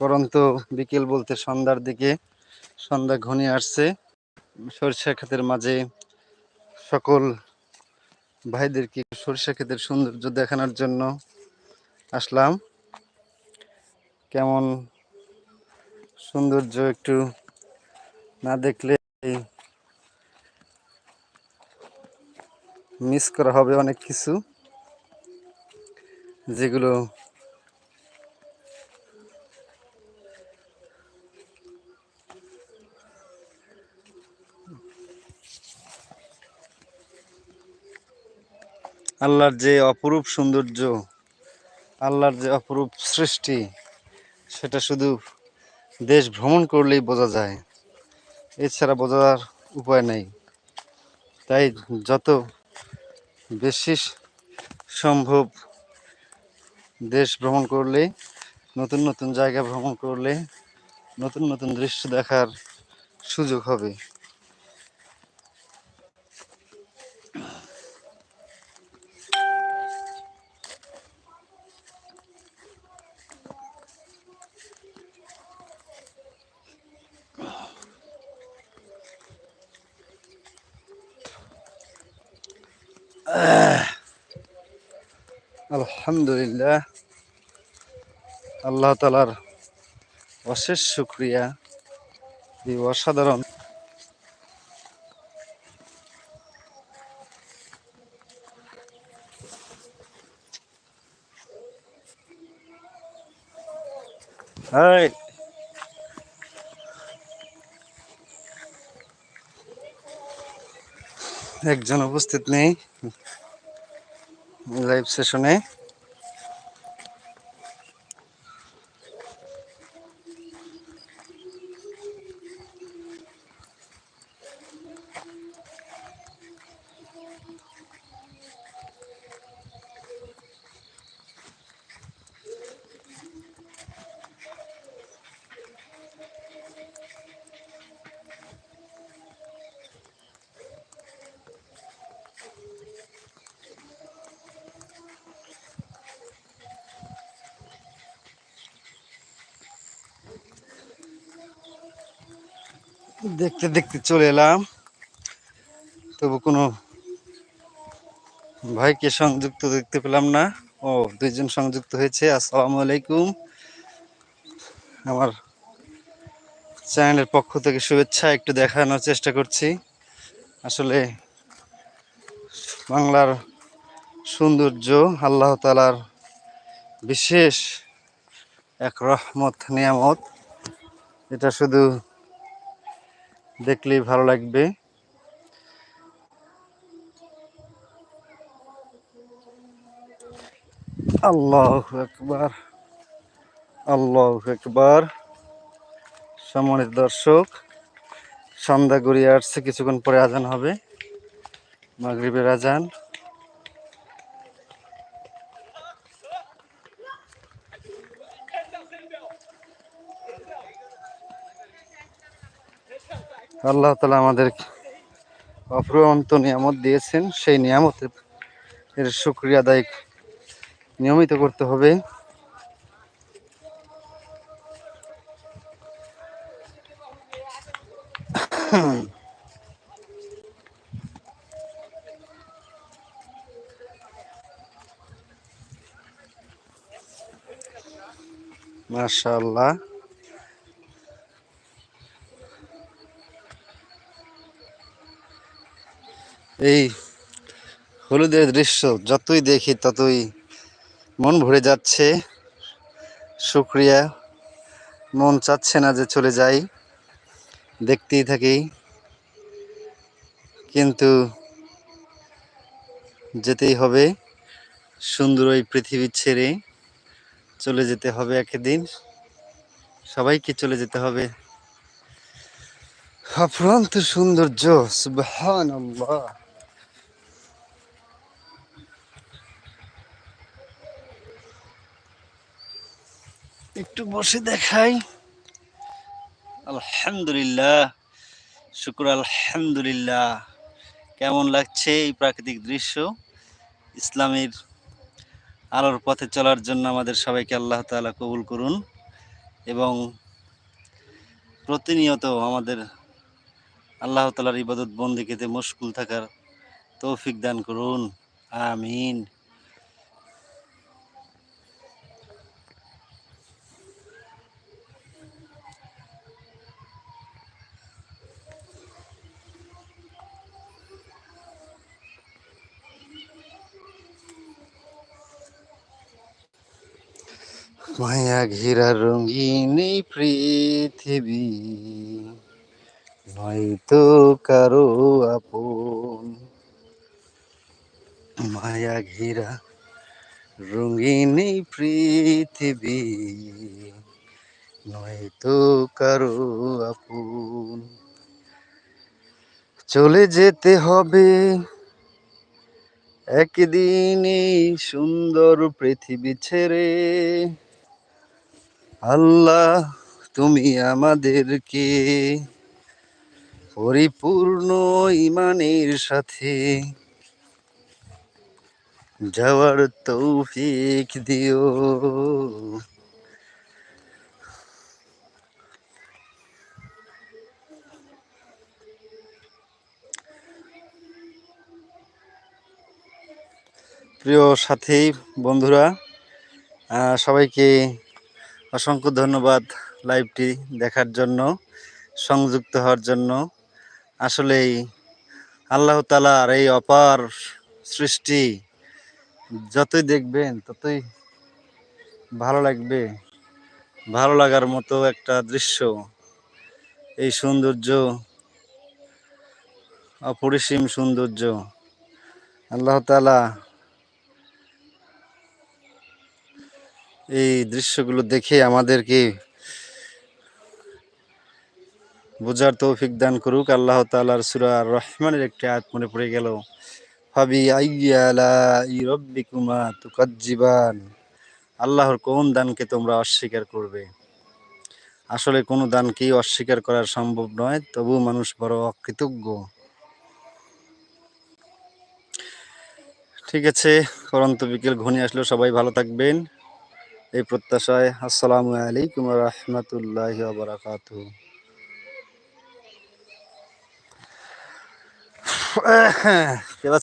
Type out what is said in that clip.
পরন্তু বিকেল বলতে সন্ধ্যার দিকে সন্ধ্যা ঘনিয়ে আসছে। সরিষা ক্ষেতের মাঝে সকল ভাইদেরকে সরিষা ক্ষেতের সৌন্দর্য দেখানোর জন্য আসলাম। কেমন সৌন্দর্য একটু না দেখলে মিস করা হবে অনেক কিছু। যেগুলো আল্লাহর যে অপরূপ সৌন্দর্য, আল্লাহর যে অপরূপ সৃষ্টি, সেটা শুধু দেশ ভ্রমণ করলেই বোঝা যায়। এছাড়া বোঝার উপায় নেই। তাই যত বেশি সম্ভব দেশ ভ্রমণ করলে, নতুন নতুন জায়গা ভ্রমণ করলে, নতুন নতুন দৃশ্য দেখার সুযোগ হবে। আলহামদুলিল্লাহ। আল্লাহ তালার অশেষ শুক্রিয়া। এই অসাধারণ। হাই একজন উপস্থিত নেই। লাইভ সেশনে দেখতে দেখতে চলে এলাম। তবু কোনো ভাইকে সংযুক্ত দেখতে পেলাম না। ও, দুইজন সংযুক্ত হয়েছে। আসসালামু আলাইকুম। আমার চ্যানেলের পক্ষ থেকে শুভেচ্ছা। একটু দেখানোর চেষ্টা করছি। আসলে বাংলার সৌন্দর্য, আল্লাহ তালার বিশেষ এক রহমত, নিয়ামত, এটা শুধু দেখলেই ভালো লাগবে। আল্লাহ একবার আল্লাহ একবার সম্মানিত দর্শক সন্ধ্যা গড়িয়ে আসছে, কিছুক্ষণ পরে আজান হবে, মাগরীবের আজান। আল্লাহ তালা আমাদের অপ্রন্ত নিয়ামত দিয়েছেন, সেই নিয়ামতের এর শুক্রিয়া আদায় নিয়মিত করতে হবে। মাশাআল্লাহ। এই হলুদের দৃশ্য যতই দেখি ততই মন ভরে যাচ্ছে। শুক্রিয়া। মন চাচ্ছে না যে চলে যাই। দেখতেই থাকি। কিন্তু যেতেই হবে। সুন্দর ওই পৃথিবী ছেড়ে চলে যেতে হবে একদিন। সবাইকে চলে যেতে হবে। অফুরন্ত সৌন্দর্য, সুবহানাল্লাহ। একটু বসে দেখাই। আলহামদুলিল্লাহ, শুক্র আলহামদুলিল্লাহ। কেমন লাগছে এই প্রাকৃতিক দৃশ্য? ইসলামের আলোর পথে চলার জন্য আমাদের সবাইকে আল্লাহ তাআলা কবুল করুন এবং প্রতিনিয়ত আমাদের আল্লাহ তালার ইবাদত বন্দিকেতে মুশকুল থাকার তৌফিক দান করুন। আমিন। মায়া ঘেরা রঙিন এই পৃথিবী। নয়তো কারও আপন। মায়া ঘেরা রঙিন এই পৃথিবী। নয়তো কারও আপন। চলে যেতে হবে একদিন এই সুন্দর পৃথিবী ছেড়ে। আল্লাহ তুমি আমাদেরকে পরিপূর্ণ ইমানের সাথে যাওয়ার তৌফিক দিও। প্রিয় সাথী বন্ধুরা সবাইকে অসংখ্য ধন্যবাদ লাইভটি দেখার জন্য, সংযুক্ত হওয়ার জন্য। আসলেই আল্লাহ তালার এই অপার সৃষ্টি যতই দেখবেন, ততই ভালো লাগবে। ভালো লাগার মতো একটা দৃশ্য, এই সৌন্দর্য, অপরিসীম সৌন্দর্য। আল্লাহ তালা এই দৃশ্যগুলো দেখে আমাদেরকে বোঝার তৌফিক দান করুক। আল্লাহ তালার সুরা রহমানের একটি আয়াত মনে পড়ে গেল, ফাবি আইয়ালা তুকাজ্জিবান আল্লাহর কোন দানকে তোমরা অস্বীকার করবে? আসলে কোনো দানকেই অস্বীকার করা সম্ভব নয়, তবু মানুষ বড় অকৃতজ্ঞ। ঠিক আছে করন্ত বিকেল ঘনিয়ে আসলেও সবাই ভালো থাকবেন। এই প্রত্যাশায় আসসালামু আলাইকুম রহমতুল্লাহ বারাকাতু